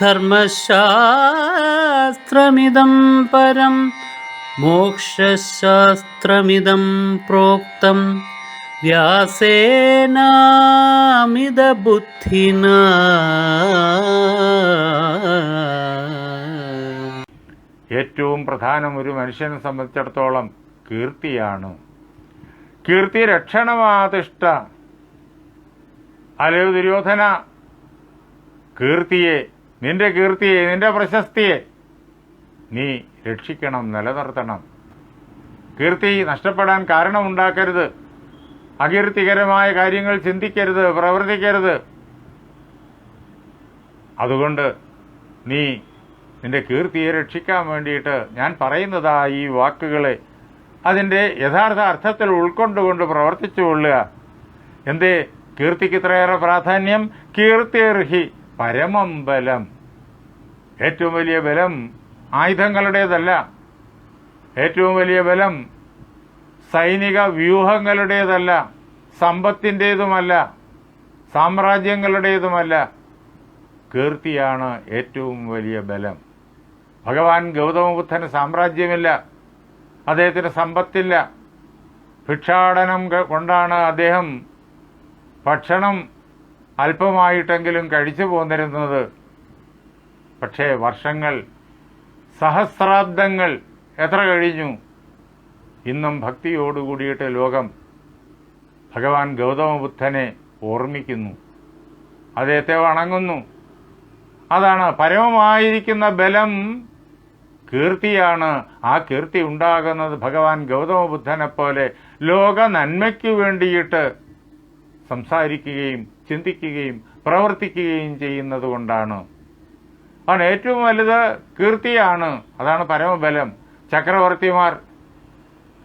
ധർമ്മശാസ്ത്രമിദം പരം മോക്ഷശാസ്ത്രമിതം പ്രോക്തം. വ്യാസേനാമിതബുദ്ധിന. ഏറ്റവും പ്രധാനം ഒരു മനുഷ്യനെ സംബന്ധിച്ചിടത്തോളം കീർത്തിയാണ്. കീർത്തി രക്ഷണമാതിഷ്ട അലയോ ദുര്യോധന കീർത്തിയെ നിന്റെ കീർത്തിയെ നിന്റെ പ്രശസ്തിയെ നീ രക്ഷിക്കണം നിലനിർത്തണം. കീർത്തി നഷ്ടപ്പെടാൻ കാരണമുണ്ടാക്കരുത്. അകീർത്തികരമായ കാര്യങ്ങൾ ചിന്തിക്കരുത് പ്രവർത്തിക്കരുത്. അതുകൊണ്ട് നീ നിന്റെ കീർത്തിയെ രക്ഷിക്കാൻ വേണ്ടിയിട്ട് ഞാൻ പറയുന്നതാ ഈ വാക്കുകളെ. അതിന്റെ യഥാർത്ഥ അർത്ഥത്തിൽ ഉൾക്കൊണ്ടുകൊണ്ട് പ്രവർത്തിച്ചു കൊള്ളുക എന്തേ? കീർത്തിക്ക് ഇത്രയേറെ പ്രാധാന്യം? കീർത്തിർഹി പരമം ബലം ഏറ്റവും വലിയ ബലം ആയുധങ്ങളുടേതല്ല. ഏറ്റവും വലിയ ബലം സൈനിക വ്യൂഹങ്ങളുടേതല്ല. സമ്പത്തിന്റേതുമല്ല. സാമ്രാജ്യങ്ങളുടേതുമല്ല. കീർത്തിയാണ് ഏറ്റവും വലിയ ബലം. ഭഗവാൻ ഗൗതമബുദ്ധന് സാമ്രാജ്യമില്ല. അദ്ദേഹത്തിന് സമ്പത്തില്ല. ഭിക്ഷാടനം കൊണ്ടാണ് അദ്ദേഹം ഭക്ഷണം അല്പമായിട്ടെങ്കിലും കഴിച്ചു പോന്നിരുന്നത്. പക്ഷേ വർഷങ്ങൾ സഹസ്രാബ്ദങ്ങൾ എത്ര കഴിഞ്ഞു? ഇന്നും ഭക്തിയോടുകൂടിയിട്ട് ലോകം ഭഗവാൻ ഗൗതമബുദ്ധനെ ഓർമ്മിക്കുന്നു. അദ്ദേഹത്തെ വണങ്ങുന്നു അതാണ് പരമമായിരിക്കുന്ന ബലം. കീർത്തിയാണ് ആ കീർത്തി ഉണ്ടാകുന്നത് ഭഗവാൻ ഗൗതമബുദ്ധനെ പോലെ ലോക നന്മയ്ക്ക് വേണ്ടിയിട്ട് സംസാരിക്കുകയും ചിന്തിക്കുകയും പ്രവർത്തിക്കുകയും ചെയ്യുന്നത് കൊണ്ടാണ്. അവൻ ഏറ്റവും വലുത് കീർത്തിയാണ്. അതാണ് പരമബലം. ചക്രവർത്തിമാർ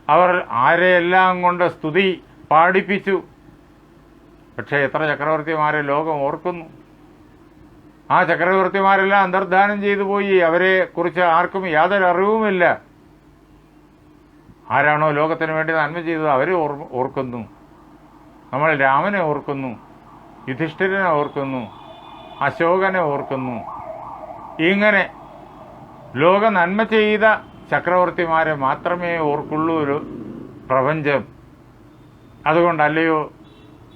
അവർ ആരെയെല്ലാം കൊണ്ട് സ്തുതി പാടിപ്പിച്ചു. പക്ഷേ എത്ര ചക്രവർത്തിമാരെ ലോകം ഓർക്കുന്നു. ആ ചക്രവർത്തിമാരെല്ലാം അന്തർധാനം ചെയ്തു പോയി. അവരെ കുറിച്ച് ആർക്കും യാതൊരു അറിവുമില്ല. ആരാണോ ലോകത്തിന് വേണ്ടി നന്മ ചെയ്തത് അവരെ ഓർ- ഓർക്കുന്നു. നമ്മൾ രാമനെ ഓർക്കുന്നു. യുധിഷ്ഠിരനെ ഓർക്കുന്നു അശോകനെ ഓർക്കുന്നു. ഇങ്ങനെ ലോക നന്മ ചെയ്ത ചക്രവർത്തിമാരെ മാത്രമേ ഓർക്കുള്ളൂ ഒരു പ്രപഞ്ചം. അതുകൊണ്ടല്ലയോ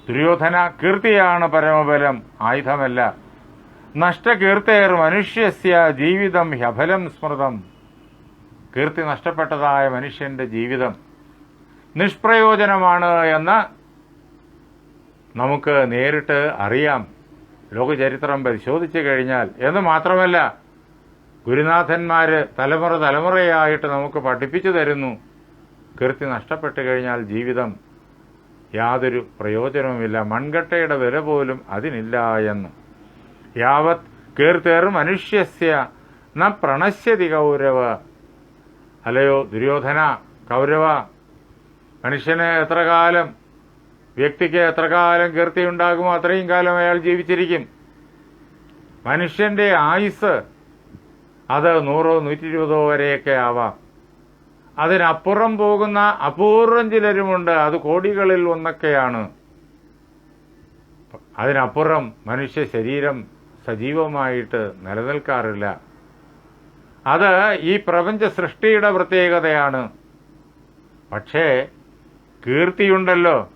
ദുര്യോധന കീർത്തിയാണ് പരമബലം ആയുധമല്ല. നഷ്ടകീർത്തേർ മനുഷ്യസ്യ ജീവിതം ഹ്യഫലം സ്മൃതം. കീർത്തി നഷ്ടപ്പെട്ടതായ മനുഷ്യന്റെ ജീവിതം നിഷ്പ്രയോജനമാണ് എന്ന് നമുക്ക് നേരിട്ട് അറിയാം. ലോകചരിത്രം പരിശോധിച്ചു കഴിഞ്ഞാൽ. എന്ന് മാത്രമല്ല ഗുരുനാഥന്മാർ തലമുറ തലമുറയായിട്ട് നമുക്ക് പഠിപ്പിച്ചു തരുന്നു. കീർത്തി നഷ്ടപ്പെട്ടു കഴിഞ്ഞാൽ ജീവിതം യാതൊരു പ്രയോജനവുമില്ല. മൺകട്ടയുടെ വില പോലും അതിനില്ല എന്ന്. യാവത് കീർത്തേർ മനുഷ്യസ്യ ന പ്രണശ്യതി കൗരവ. അല്ലയോ ദുര്യോധന കൗരവ. മനുഷ്യനെ എത്ര കാലം വ്യക്തിക്ക് എത്ര കാലം കീർത്തി ഉണ്ടാകുമോ അത്രയും കാലം അയാൾ ജീവിച്ചിരിക്കും. മനുഷ്യന്റെ ആയുസ് അത് നൂറോ നൂറ്റി ഇരുപതോ വരെയൊക്കെ ആവാം. അതിനപ്പുറം പോകുന്ന അപൂർവം ചിലരുമുണ്ട്. അത് കോടികളിൽ ഒന്നൊക്കെയാണ്. അതിനപ്പുറം മനുഷ്യ ശരീരം സജീവമായിട്ട് നിലനിൽക്കാറില്ല. അത് ഈ പ്രപഞ്ച സൃഷ്ടിയുടെ പ്രത്യേകതയാണ്. പക്ഷേ കീർത്തിയുണ്ടല്ലോ.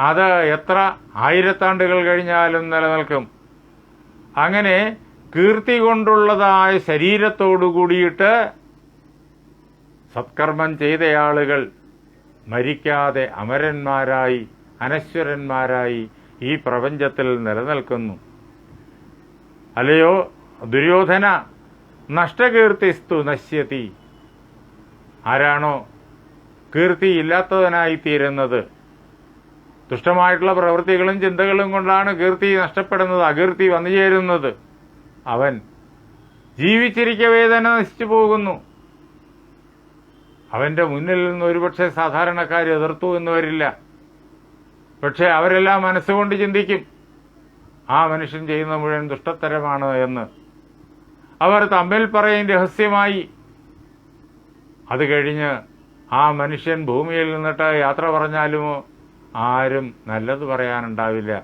അത് എത്ര ആയിരത്താണ്ടുകൾ കഴിഞ്ഞാലും നിലനിൽക്കും. അങ്ങനെ കീർത്തി കൊണ്ടുള്ളതായ ശരീരത്തോടു കൂടിയിട്ട് സത്കർമ്മം ചെയ്തയാളുകൾ മരിക്കാതെ അമരന്മാരായി അനശ്വരന്മാരായി ഈ പ്രപഞ്ചത്തിൽ നിലനിൽക്കുന്നു. അല്ലയോ? ദുര്യോധന നഷ്ടകീർത്തിസ്തു നശ്യതി. ആരാണോ കീർത്തി ഇല്ലാത്തവനായി തീരുന്നത്? ദുഷ്ടമായിട്ടുള്ള പ്രവൃത്തികളും ചിന്തകളും കൊണ്ടാണ് കീർത്തി നഷ്ടപ്പെടുന്നത് അകീർത്തി വന്നു ചേരുന്നത്. അവൻ ജീവിച്ചിരിക്കവേ തന്നെ നശിച്ചു പോകുന്നു. അവന്റെ മുന്നിൽ നിന്ന് ഒരുപക്ഷെ സാധാരണക്കാർ എതിർത്തു എന്ന് വരില്ല. പക്ഷെ അവരെല്ലാം മനസ്സുകൊണ്ട് ചിന്തിക്കും ആ മനുഷ്യൻ ചെയ്യുന്ന മുഴുവൻ ദുഷ്ടത്തരമാണ് എന്ന്. അവർ തമ്മിൽ പറയും രഹസ്യമായി. അത് കഴിഞ്ഞ് ആ മനുഷ്യൻ ഭൂമിയിൽ നിന്നിട്ട് യാത്ര പറഞ്ഞാലുമോ? ആരും നല്ലത് പറയാനുണ്ടാവില്ല.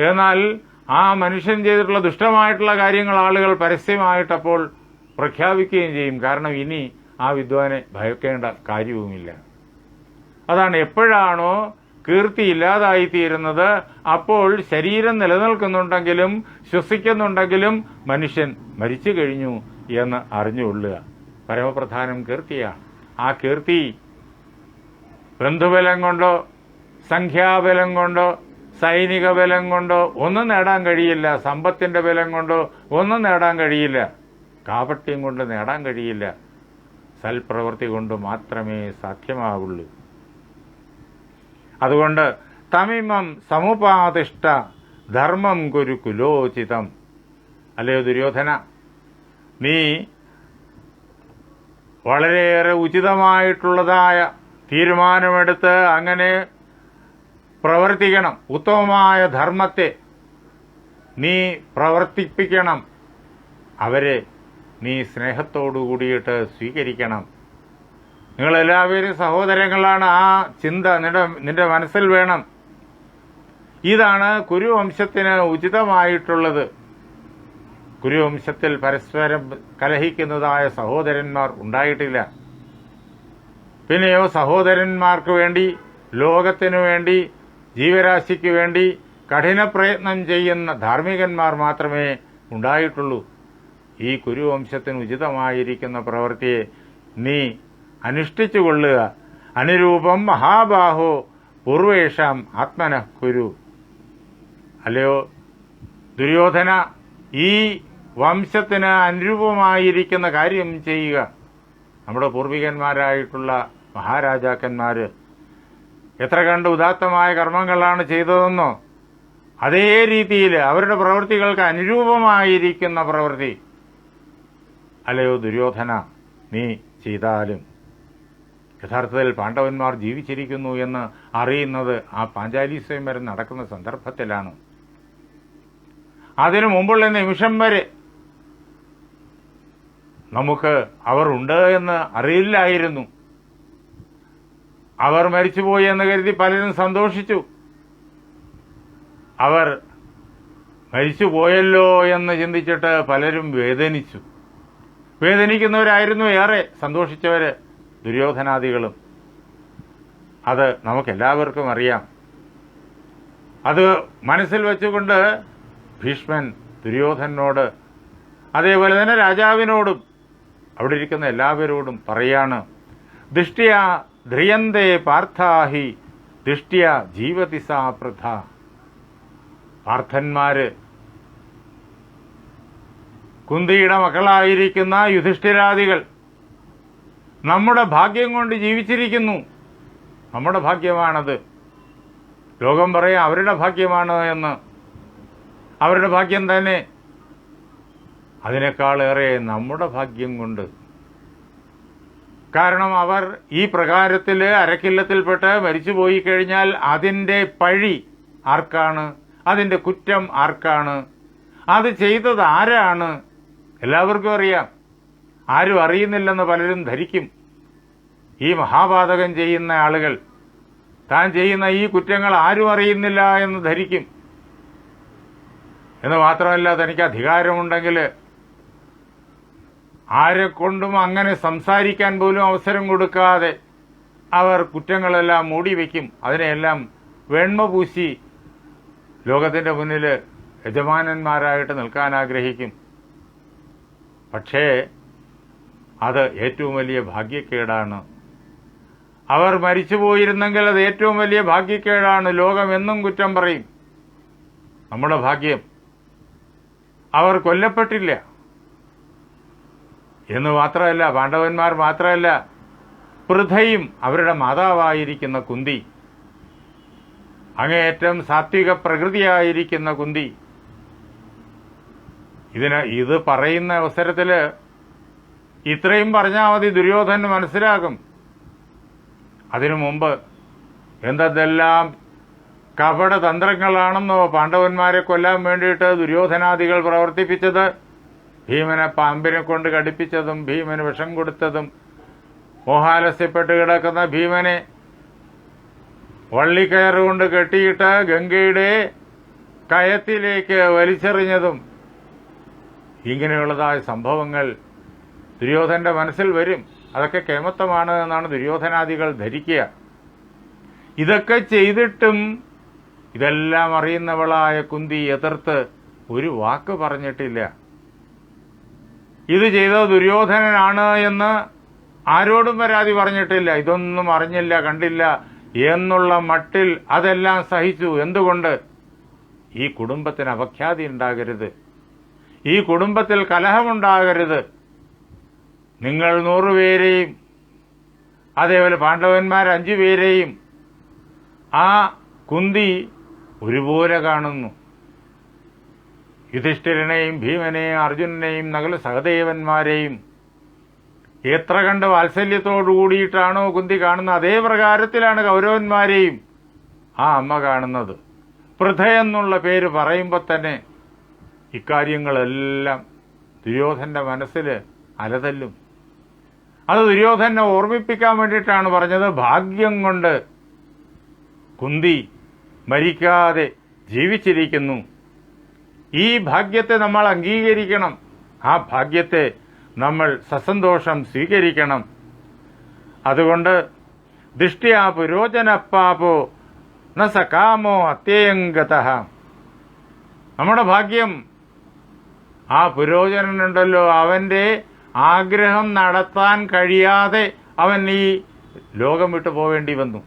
എന്നാൽ ആ മനുഷ്യൻ ചെയ്തിട്ടുള്ള ദുഷ്ടമായിട്ടുള്ള കാര്യങ്ങൾ ആളുകൾ പരസ്യമായിട്ടപ്പോൾ പ്രഖ്യാപിക്കുകയും ചെയ്യും. കാരണം ഇനി ആ വിദ്വാനെ ഭയക്കേണ്ട കാര്യവുമില്ല. അതാണ് എപ്പോഴാണോ കീർത്തി ഇല്ലാതായിത്തീരുന്നത് അപ്പോൾ ശരീരം നിലനിൽക്കുന്നുണ്ടെങ്കിലും ശ്വസിക്കുന്നുണ്ടെങ്കിലും മനുഷ്യൻ മരിച്ചു കഴിഞ്ഞു എന്ന് അറിഞ്ഞുകൊള്ളുക. പരമപ്രധാനം കീർത്തിയാണ്. ആ കീർത്തി ബന്ധുബലം കൊണ്ടോ സംഖ്യാബലം കൊണ്ടോ സൈനിക ബലം കൊണ്ടോ ഒന്നും നേടാൻ കഴിയില്ല. സമ്പത്തിന്റെ ബലം കൊണ്ടോ ഒന്നും നേടാൻ കഴിയില്ല. കാപട്യം കൊണ്ട് നേടാൻ കഴിയില്ല. സൽപ്രവൃത്തി കൊണ്ട് മാത്രമേ സാധ്യമാവുള്ളൂ. അതുകൊണ്ട് തമിമം സമുപാതിഷ്ഠ ധർമ്മം കുരു കുലോചിതം. അല്ലയോ ദുര്യോധന? നീ വളരെയേറെ ഉചിതമായിട്ടുള്ളതായ തീരുമാനമെടുത്ത് അങ്ങനെ പ്രവർത്തിക്കണം. ഉത്തമമായ ധർമ്മത്തെ നീ പ്രവർത്തിപ്പിക്കണം. അവരെ നീ സ്നേഹത്തോടു കൂടിയിട്ട് സ്വീകരിക്കണം. നിങ്ങളെല്ലാവരും സഹോദരങ്ങളാണ്. ആ ചിന്ത നിന്റെ നിന്റെ മനസ്സിൽ വേണം. ഇതാണ് കുരുവംശത്തിന് ഉചിതമായിട്ടുള്ളത്. കുരുവംശത്തിൽ പരസ്പരം കലഹിക്കുന്നതായ സഹോദരന്മാർ ഉണ്ടായിട്ടില്ല. പിന്നെയോ സഹോദരന്മാർക്ക് വേണ്ടി ലോകത്തിനു വേണ്ടി ജീവരാശിക്ക് വേണ്ടി കഠിന പ്രയത്നം ചെയ്യുന്ന ധാർമ്മികന്മാർ മാത്രമേ ഉണ്ടായിട്ടുള്ളൂ. ഈ കുരുവംശത്തിന് ഉചിതമായിരിക്കുന്ന പ്രവൃത്തിയെ നീ അനുഷ്ഠിച്ചു കൊള്ളുക. അനുരൂപം മഹാബാഹോ പൂർവേഷാം ആത്മന കുരു. അല്ലയോ? ദുര്യോധന ഈ വംശത്തിന് അനുരൂപമായിരിക്കുന്ന കാര്യം ചെയ്യുക. നമ്മുടെ പൂർവികന്മാരായിട്ടുള്ള മഹാരാജാക്കന്മാര് എത്ര കണ്ട് ഉദാത്തമായ കർമ്മങ്ങളാണ് ചെയ്തതെന്നോ? അതേ രീതിയിൽ അവരുടെ പ്രവൃത്തികൾക്ക് അനുരൂപമായിരിക്കുന്ന പ്രവൃത്തി. അല്ലയോ ദുര്യോധന നീ ചെയ്താലും. യഥാർത്ഥത്തിൽ പാണ്ഡവന്മാർ ജീവിച്ചിരിക്കുന്നു എന്ന് അറിയുന്നത് ആ പാഞ്ചാലി സ്വയംവരം നടക്കുന്ന സന്ദർഭത്തിലാണ്. അതിനു മുമ്പുള്ള നിമിഷം വരെ നമുക്ക് അവർ ഉണ്ട് എന്ന് അറിയില്ലായിരുന്നു. അവർ മരിച്ചുപോയി എന്ന് കരുതി പലരും സന്തോഷിച്ചു. അവർ മരിച്ചുപോയല്ലോ എന്ന് ചിന്തിച്ചിട്ട് പലരും വേദനിച്ചു. വേദനിക്കുന്നവരായിരുന്നു ഏറെ സന്തോഷിച്ചവര് ദുര്യോധനാദികളും. അത് നമുക്കെല്ലാവർക്കും അറിയാം. അത് മനസ്സിൽ വെച്ചുകൊണ്ട് ഭീഷ്മൻ ദുര്യോധനോട് അതേപോലെ തന്നെ രാജാവിനോടും അവിടെ ഇരിക്കുന്ന എല്ലാവരോടും പറയാണ് ദൃഷ്ടിയ ധ്രിയന്തേ പാർത്ഥാഹി ദൃഷ്ടിയ ജീവതി സാ പ്രഥ. പാർത്ഥന്മാര് കുന്തിയുടെ മക്കളായിരിക്കുന്ന യുധിഷ്ഠിരാദികൾ നമ്മുടെ ഭാഗ്യം കൊണ്ട് ജീവിച്ചിരിക്കുന്നു. നമ്മുടെ ഭാഗ്യമാണത്. ലോകം പറയാം അവരുടെ ഭാഗ്യമാണ് എന്ന്. അവരുടെ ഭാഗ്യം തന്നെ. അതിനേക്കാളേറെ നമ്മുടെ ഭാഗ്യം കൊണ്ട് കാരണം അവർ ഈ പ്രകാരത്തിൽ അരക്കില്ലത്തിൽപ്പെട്ട് മരിച്ചുപോയി കഴിഞ്ഞാൽ അതിന്റെ പഴി ആർക്കാണ്? അതിന്റെ കുറ്റം ആർക്കാണ്? അത് ചെയ്തത് ആരാണ്? എല്ലാവർക്കും അറിയാം. ആരും അറിയുന്നില്ലെന്ന് പലരും ധരിക്കും. ഈ മഹാപാതകം ചെയ്യുന്ന ആളുകൾ താൻ ചെയ്യുന്ന ഈ കുറ്റങ്ങൾ ആരും അറിയുന്നില്ല എന്ന് ധരിക്കും. എന്ന് മാത്രമല്ല തനിക്ക് അധികാരമുണ്ടെങ്കിൽ ആരെ കൊണ്ടും അങ്ങനെ സംസാരിക്കാൻ പോലും അവസരം കൊടുക്കാതെ അവർ കുറ്റങ്ങളെല്ലാം മൂടി വയ്ക്കും അതിനെയെല്ലാം വെണ്മ പൂശി ലോകത്തിന്റെ മുന്നിൽ യജമാനന്മാരായിട്ട് നിൽക്കാൻ ആഗ്രഹിക്കും. പക്ഷേ അത് ഏറ്റവും വലിയ ഭാഗ്യക്കേടാണ്. അവർ മരിച്ചു പോയിരുന്നെങ്കിൽ അത് ഏറ്റവും വലിയ ഭാഗ്യക്കേടാണ്. ലോകം എന്നും കുറ്റം പറയും. നമ്മുടെ ഭാഗ്യം. അവർ കൊല്ലപ്പെട്ടില്ല. എന്ന് മാത്രമല്ല പാണ്ഡവന്മാർ മാത്രമല്ല പൃഥയും അവരുടെ മാതാവായിരിക്കുന്ന കുന്തി അങ്ങേയറ്റം സാത്വിക പ്രകൃതിയായിരിക്കുന്ന കുന്തി. ഇതിന് ഇത് പറയുന്ന അവസരത്തിൽ ഇത്രയും പറഞ്ഞാൽ മതി ദുര്യോധനന് മനസ്സിലാകും. അതിനു മുമ്പ് എന്തെല്ലാം കപട തന്ത്രങ്ങളാണെന്നോ പാണ്ഡവന്മാരെ കൊല്ലാൻ വേണ്ടിയിട്ട് ദുര്യോധനാദികൾ പ്രവർത്തിപ്പിച്ചത്. ഭീമനെ പാമ്പിനെ കൊണ്ട് കടിപ്പിച്ചതും ഭീമന് വിഷം കൊടുത്തതും മോഹാലസ്യപ്പെട്ട് കിടക്കുന്ന ഭീമനെ വള്ളിക്കയറുകൊണ്ട് കെട്ടിയിട്ട് ഗംഗയുടെ കയത്തിലേക്ക് വലിച്ചെറിഞ്ഞതും ഇങ്ങനെയുള്ളതായ സംഭവങ്ങൾ ദുര്യോധന്റെ മനസ്സിൽ വരും. അതൊക്കെ കേമത്വമാണ് എന്നാണ് ദുര്യോധനാദികൾ ധരിക്കുക. ഇതൊക്കെ ചെയ്തിട്ടും ഇതെല്ലാം അറിയുന്നവളായ കുന്തി എതിർത്ത് ഒരു വാക്ക് പറഞ്ഞിട്ടില്ല. ഇത് ചെയ്തത് ദുര്യോധനനാണ് എന്ന് ആരോടും പരാതി പറഞ്ഞിട്ടില്ല. ഇതൊന്നും അറിഞ്ഞില്ല കണ്ടില്ല എന്നുള്ള മട്ടിൽ അതെല്ലാം സഹിച്ചു. എന്തുകൊണ്ട്? ഈ കുടുംബത്തിന് അപഖ്യാതി ഉണ്ടാകരുത്. ഈ കുടുംബത്തിൽ കലഹമുണ്ടാകരുത്. നിങ്ങൾ നൂറുപേരെയും അതേപോലെ പാണ്ഡവന്മാർ അഞ്ചു പേരെയും ആ കുന്തി ഒരുപോലെ കാണുന്നു. യുധിഷ്ഠിരനെയും ഭീമനെയും അർജുനനെയും നകല സഹദേവന്മാരെയും. എത്ര കണ്ട് വാത്സല്യത്തോടു കൂടിയിട്ടാണോ കുന്തി കാണുന്നത്? അതേ പ്രകാരത്തിലാണ് കൗരവന്മാരെയും ആ അമ്മ കാണുന്നത്. പൃഥ എന്നുള്ള പേര് പറയുമ്പോൾ തന്നെ ഇക്കാര്യങ്ങളെല്ലാം ദുര്യോധന്റെ മനസ്സിൽ അലതല്ലും. അത് ദുര്യോധനെ ഓർമ്മിപ്പിക്കാൻ വേണ്ടിയിട്ടാണ് പറഞ്ഞത്. ഭാഗ്യം കൊണ്ട് കുന്തി മരിക്കാതെ ജീവിച്ചിരിക്കുന്നു. ഈ ഭാഗ്യത്തെ നമ്മൾ അംഗീകരിക്കണം. ആ ഭാഗ്യത്തെ നമ്മൾ സസന്തോഷം സ്വീകരിക്കണം. അതുകൊണ്ട് ദൃഷ്ട്യാ പുരോചനപ്പാപോ ന സകാമോ അത്യയംഗത. നമ്മുടെ ഭാഗ്യം ആ പുരോചനനുണ്ടല്ലോ. അവന്റെ ആഗ്രഹം നടത്താൻ കഴിയാതെ അവൻ ഈ ലോകം വിട്ടു പോവേണ്ടി വന്നു.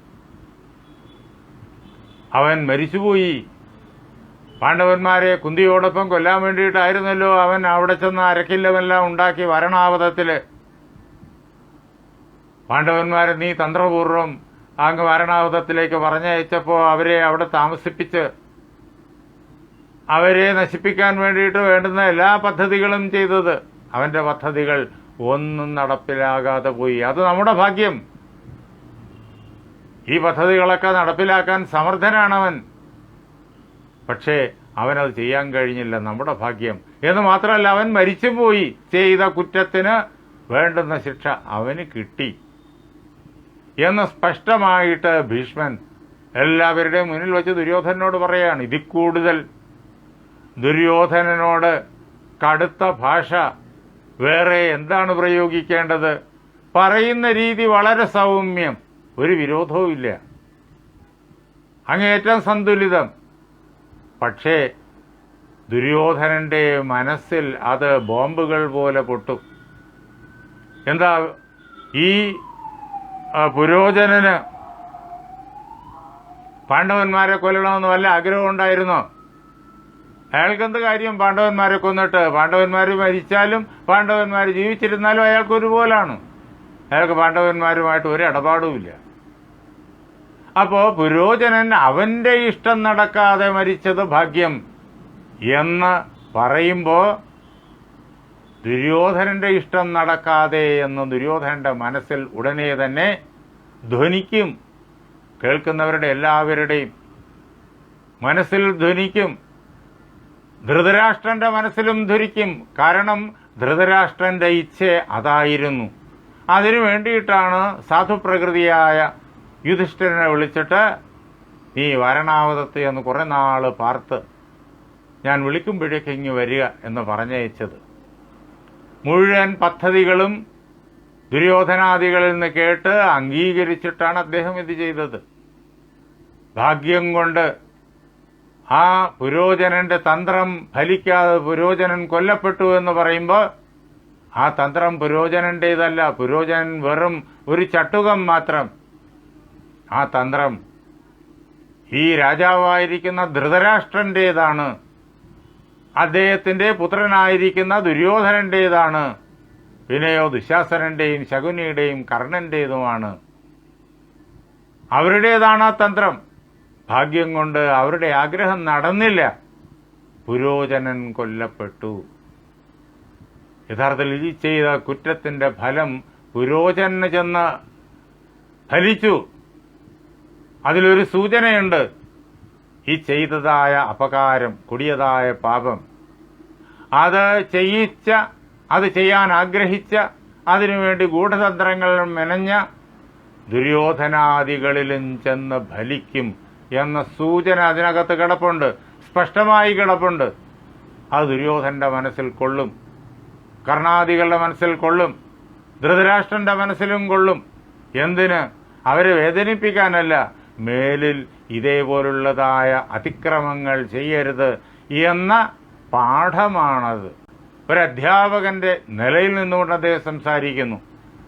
അവൻ മരിച്ചുപോയി. പാണ്ഡവന്മാരെ കുന്തിയോടൊപ്പം കൊല്ലാൻ വേണ്ടിയിട്ടായിരുന്നല്ലോ അവൻ അവിടെ ചെന്ന് അരക്കില്ലമെല്ലാം ഉണ്ടാക്കി വരണാവതത്തിൽ പാണ്ഡവന്മാരെ നീ തന്ത്രപൂർവം അങ്ങ് വരണാവതത്തിലേക്ക് പറഞ്ഞയച്ചപ്പോൾ അവരെ അവിടെ താമസിപ്പിച്ച് അവരെ നശിപ്പിക്കാൻ വേണ്ടിയിട്ട് വേണ്ടുന്ന എല്ലാ പദ്ധതികളും ചെയ്തത്. അവന്റെ പദ്ധതികൾ ഒന്നും നടപ്പിലാകാതെ പോയി. അത് നമ്മുടെ ഭാഗ്യം. ഈ പദ്ധതികളൊക്കെ നടപ്പിലാക്കാൻ സമർത്ഥനാണവൻ. പക്ഷേ അവനത് ചെയ്യാൻ കഴിഞ്ഞില്ല. നമ്മുടെ ഭാഗ്യം. എന്ന് മാത്രമല്ല അവൻ മരിച്ചുപോയി. ചെയ്ത കുറ്റത്തിന് വേണ്ടുന്ന ശിക്ഷ അവന് കിട്ടി. എന്ന് സ്പഷ്ടമായിട്ട് ഭീഷ്മൻ എല്ലാവരുടെയും മുന്നിൽ വെച്ച് ദുര്യോധനോട് പറയാണ്. ഇതിൽ കൂടുതൽ ദുര്യോധനനോട് കടുത്ത ഭാഷ. വേറെ എന്താണ് പ്രയോഗിക്കേണ്ടത്? പറയുന്ന രീതി വളരെ സൗമ്യം. ഒരു വിരോധവും ഇല്ല അങ്ങേറ്റം സന്തുലിതം. പക്ഷേ ദുര്യോധനന്റെ മനസ്സിൽ അത് ബോംബുകൾ പോലെ പൊട്ടു. എന്താ ഈ പുരോചനന് പാണ്ഡവന്മാരെ കൊല്ലണമെന്ന് വല്ല ആഗ്രഹം ഉണ്ടായിരുന്നു അയാൾക്കെന്ത് കാര്യം പാണ്ഡവന്മാരെ കൊന്നിട്ട്? പാണ്ഡവന്മാർ മരിച്ചാലും പാണ്ഡവന്മാർ ജീവിച്ചിരുന്നാലും അയാൾക്ക് ഒരുപോലാണ് അയാൾക്ക് പാണ്ഡവന്മാരുമായിട്ട് ഒരു ഇടപാടുമില്ല അപ്പോ പുരോചനൻ അവന്റെ ഇഷ്ടം നടക്കാതെ മരിച്ചത് ഭാഗ്യം എന്ന് പറയുമ്പോ ദുര്യോധനന്റെ ഇഷ്ടം നടക്കാതെ എന്ന് ദുര്യോധനന്റെ മനസ്സിൽ ഉടനെ തന്നെ ധ്വനിക്കും. കേൾക്കുന്നവരുടെ എല്ലാവരുടെയും മനസ്സിൽ ധ്വനിക്കും. ധൃതരാഷ്ട്രന്റെ മനസ്സിലും ധരിക്കും കാരണം ധൃതരാഷ്ട്രന്റെ ഇച്ഛ അതായിരുന്നു. അതിനു വേണ്ടിയിട്ടാണ് സാധുപ്രകൃതിയായ യുധിഷ്ഠിരനെ വിളിച്ചിട്ട് നീ വരണാവതത്ത് എന്ന് കുറെ നാൾ പാർത്ത് ഞാൻ വിളിക്കുമ്പോഴേക്ക് ഇങ്ങ് വരിക എന്ന് പറഞ്ഞയച്ചത്. മുഴുവൻ പദ്ധതികളും ദുര്യോധനാദികളിൽ നിന്ന് കേട്ട് അംഗീകരിച്ചിട്ടാണ് അദ്ദേഹം ഇത് ചെയ്തത്. ഭാഗ്യം കൊണ്ട് ആ പുരോചനന്റെ തന്ത്രം ഫലിക്കാതെ പുരോചനൻ കൊല്ലപ്പെട്ടു എന്ന് പറയുമ്പോൾ ആ തന്ത്രം പുരോചനന്റേതല്ല പുരോചനൻ വെറും ഒരു ചട്ടുകം മാത്രം. ആ തന്ത്രം ഈ രാജാവായിരിക്കുന്ന ധൃതരാഷ്ട്രന്റേതാണ് അദ്ദേഹത്തിന്റെ പുത്രനായിരിക്കുന്ന ദുര്യോധനന്റേതാണ് പിന്നെയോ ദുശാസനന്റെയും ശകുനിയുടെയും കർണന്റേതുമാണ് അവരുടേതാണ് ആ തന്ത്രം. ഭാഗ്യം കൊണ്ട് അവരുടെ ആഗ്രഹം നടന്നില്ല. പുരോചനൻ കൊല്ലപ്പെട്ടു. യഥാർത്ഥത്തിൽ ഈ ചെയ്ത കുറ്റത്തിന്റെ ഫലം പുരോചന ചെന്ന് ഫലിച്ചു. അതിലൊരു സൂചനയുണ്ട്. ഈ ചെയ്തതായ അപകാരം കൊടിയതായ പാപം. അത് ചെയ്യിച്ച അത് ചെയ്യാൻ ആഗ്രഹിച്ച അതിനുവേണ്ടി ഗൂഢതന്ത്രങ്ങൾ മെനഞ്ഞ ദുര്യോധനാദികളിലും ചെന്ന് ഫലിക്കും എന്ന സൂചന അതിനകത്ത് കിടപ്പുണ്ട്. സ്പഷ്ടമായി കിടപ്പുണ്ട്. അത് ദുര്യോധന്റെ മനസ്സിൽ കൊള്ളും. കർണാദികളുടെ മനസ്സിൽ കൊള്ളും. ധൃതരാഷ്ട്രന്റെ മനസ്സിലും കൊള്ളും. എന്തിന്? അവരെ വേദനിപ്പിക്കാനല്ല. മേലിൽ ഇതേപോലുള്ളതായ അതിക്രമങ്ങൾ ചെയ്യരുത് എന്ന പാഠമാണത്. ഒരു അധ്യാപകന്റെ നിലയിൽ നിന്നുകൊണ്ട് അദ്ദേഹം സംസാരിക്കുന്നു.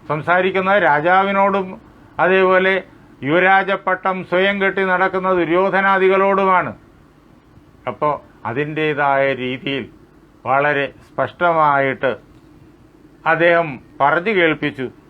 സംസാരിക്കുന്നത് രാജാവിനോടും അതേപോലെ യുവരാജപ്പട്ടം സ്വയം കെട്ടി നടക്കുന്ന ദുര്യോധനാദികളോടുമാണ്. അപ്പോൾ അതിന്റേതായ രീതിയിൽ വളരെ സ്പഷ്ടമായിട്ട് അദ്ദേഹം പറഞ്ഞു കേൾപ്പിച്ചു.